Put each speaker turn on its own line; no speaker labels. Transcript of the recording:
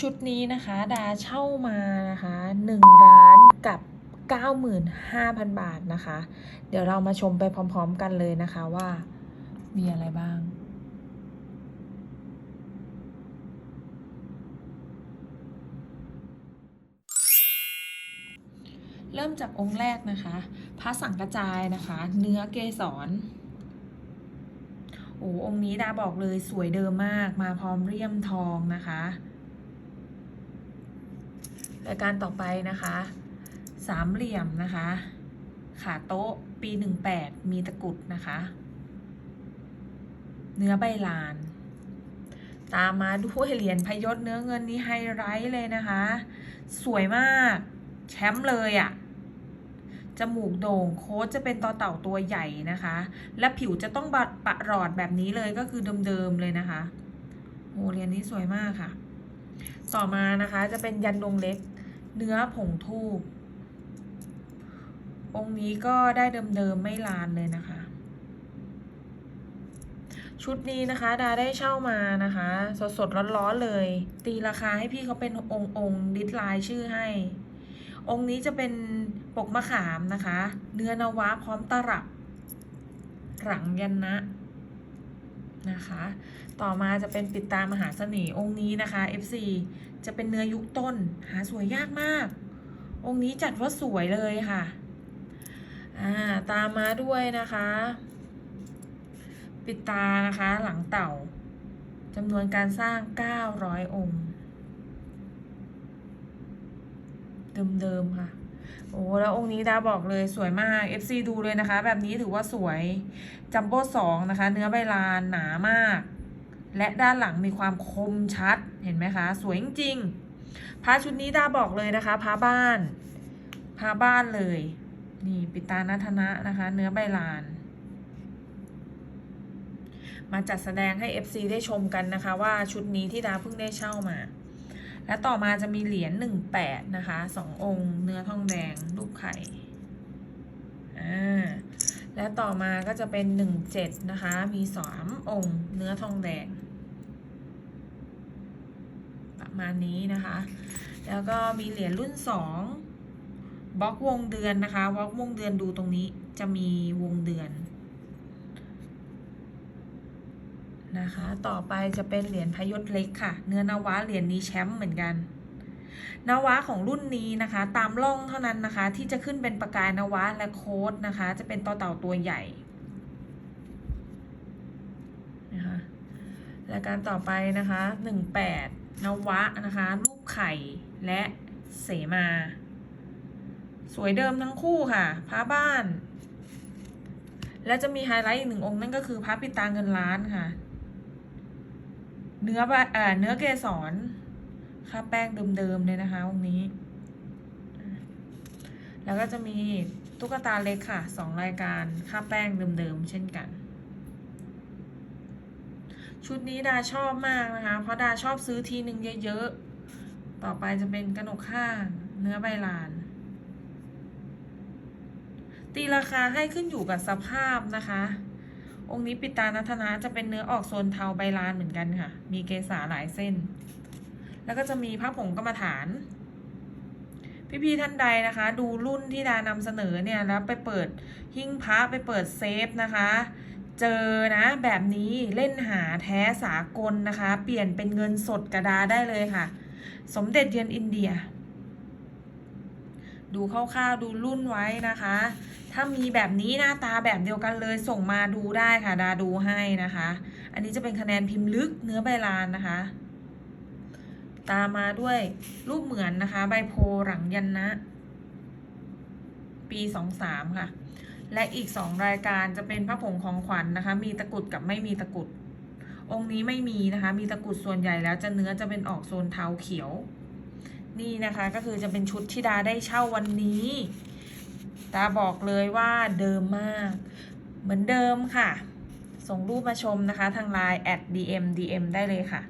ชุดนี้นะคะดาเช่ามานะคะ1ร้านกับ 95,000 บาทนะคะ เดี๋ยวเรามาชมไปพร้อมๆกันเลยนะคะว่ามีอะไรบ้างเริ่มจากองค์แรกนะคะ พระสังกระจายนะคะ เนื้อเกสร โอ้องค์นี้ดาบอกเลยสวยเดิมมาก มาพร้อมเรียมทองนะคะ รายการต่อไปนะคะ สามเหลี่ยมนะคะ ขาโต๊ะปีหนึ่งแปดมีตะกุดนะคะ เนื้อใบลาน ตามมาด้วยเหรียญพยศเนื้อเงินนี่ไฮไลท์เลยนะคะ สวยมากแชมป์เลยอะ่ะจมูกโด่งโค้ดจะเป็นต่อเต่าตัวใหญ่นะคะ และผิวจะต้องบะปะหลอดแบบนี้เลยก็คือเดิมๆเลยนะคะโอ้เหรียญนี้สวยมากค่ะ ต่อมานะคะจะเป็นยันดงเล็ก เนื้อผงทูบองค์นี้ก็ได้เดิมๆไม่ลานเลยนะคะ ชุดนี้นะคะ ดาได้เช่ามานะคะ สดๆร้อนๆเลย ตีราคาให้พี่เขาเป็นองค์องค์ดิสไลน์ชื่อให้ องค์นี้จะเป็นปกมะขามนะคะ เนื้อนวะพร้อมตลับหลังยันนะ นะคะ ต่อมาจะเป็นปิดตามหาเสน่ห์องค์นี้นะคะ FC จะเป็นเนื้อยุคต้นหาสวยยากมาก องค์นี้จัดว่าสวยเลยค่ะอ่าตามมาด้วยนะคะ ปิดตานะคะหลังเต่าจำนวนการสร้าง 900 องค์ เดิมๆค่ะ แล้วองค์นี้ดาบอกเลยสวยมาก FC ดูเลยนะคะ แบบนี้ถือว่าสวยจัมโบ้สองนะคะ เนื้อใบลานหนามาก และด้านหลังมีความคมชัดเห็นไหมคะ สวยจริงพระชุดนี้ดาบอกเลยนะคะพระบ้านพระบ้านเลย นี่ปิตานัทนะนะคะ เนื้อใบลาน มาจัดแสดงให้ FC ได้ชมกันนะคะ ว่าชุดนี้ที่ดาเพิ่งได้เช่ามา และต่อมาจะมีเหรียญหนึ่งแปดนะคะสององค์ เนื้อทองแดงรูปไข่อ่าและต่อมาก็จะเป็นหนึ่งเจ็ดนะคะ มีสามองค์ เนื้อทองแดง ประมาณนี้นะคะ แล้วก็มีเหรียญรุ่นสองบล็อกวงเดือนนะคะบล็อกวงเดือนดูตรงนี้จะมีวงเดือน นะคะ ต่อไปจะเป็นเหรียญพยศเล็กค่ะ เนื้อนวะเหรียญนี้แชมป์เหมือนกัน นวะของรุ่นนี้นะคะ ตามร่องเท่านั้นนะคะ ที่จะขึ้นเป็นประกายนวะและโค้ดนะคะ จะเป็นต่อเต่าตัวใหญ่นะคะและการต่อไปนะคะหนึ่งแปดนวะนะคะ รูปไข่และเสมา สวยเดิมทั้งคู่ค่ะพระบ้าน และจะมีไฮไลท์อีกหนึ่งองค์นั่นก็คือพระปิตาเงินล้านค่ะ เนื้อใบเอ่อเนื้อเกสรค่าแป้งเดิมๆเลยนะคะองค์นี้ แล้วก็จะมีตุ๊กตาเล็กค่ะสองรายการค่าแป้งเดิมๆเช่นกัน ชุดนี้ดาชอบมากนะคะ เพราะดาชอบซื้อทีหนึ่งเยอะๆ ต่อไปจะเป็นกระหนกข้างเนื้อใบลาน ตีราคาให้ขึ้นอยู่กับสภาพนะคะ องค์นี้ปิตานัทนะจะเป็นเนื้อออกโซนเทาใบลานเหมือนกันค่ะ มีเกสาหลายเส้น แล้วก็จะมีพระผงกรรมฐาน พี่ๆท่านใดนะคะ ดูรุ่นที่ดานำเสนอเนี่ยแล้วไปเปิดหิ้งพระไปเปิดเซฟนะคะ เจอนะแบบนี้เล่นหาแท้สากลนะคะ เปลี่ยนเป็นเงินสดกระดาได้เลยค่ะ สมเด็จเยือนอินเดีย ดูคร่าวๆดูรุ่นไว้นะคะ ถ้ามีแบบนี้หน้าตาแบบเดียวกันเลยส่งมาดูได้ค่ะ ดาดูให้นะคะ อันนี้จะเป็นคะแนนพิมพ์ลึกเนื้อใบลานนะคะ ตามมาด้วยรูปเหมือนนะคะ ใบโพหลังยันนะ ปีสองสามค่ะ และอีกสองรายการจะเป็นพระผงของขวัญนนะคะ มีตะกุดกับไม่มีตะกุด องค์นี้ไม่มีนะคะ มีตะกุดส่วนใหญ่แล้วจะเนื้อจะเป็นออกโซนเทาเขียว นี่นะคะก็คือจะเป็นชุดที่ดาได้เช่าวันนี้ตาบอกเลยว่าเดิมมาก เหมือนเดิมค่ะ ส่งรูปมาชมนะคะทางไลน์ at dm dm ได้เลยค่ะ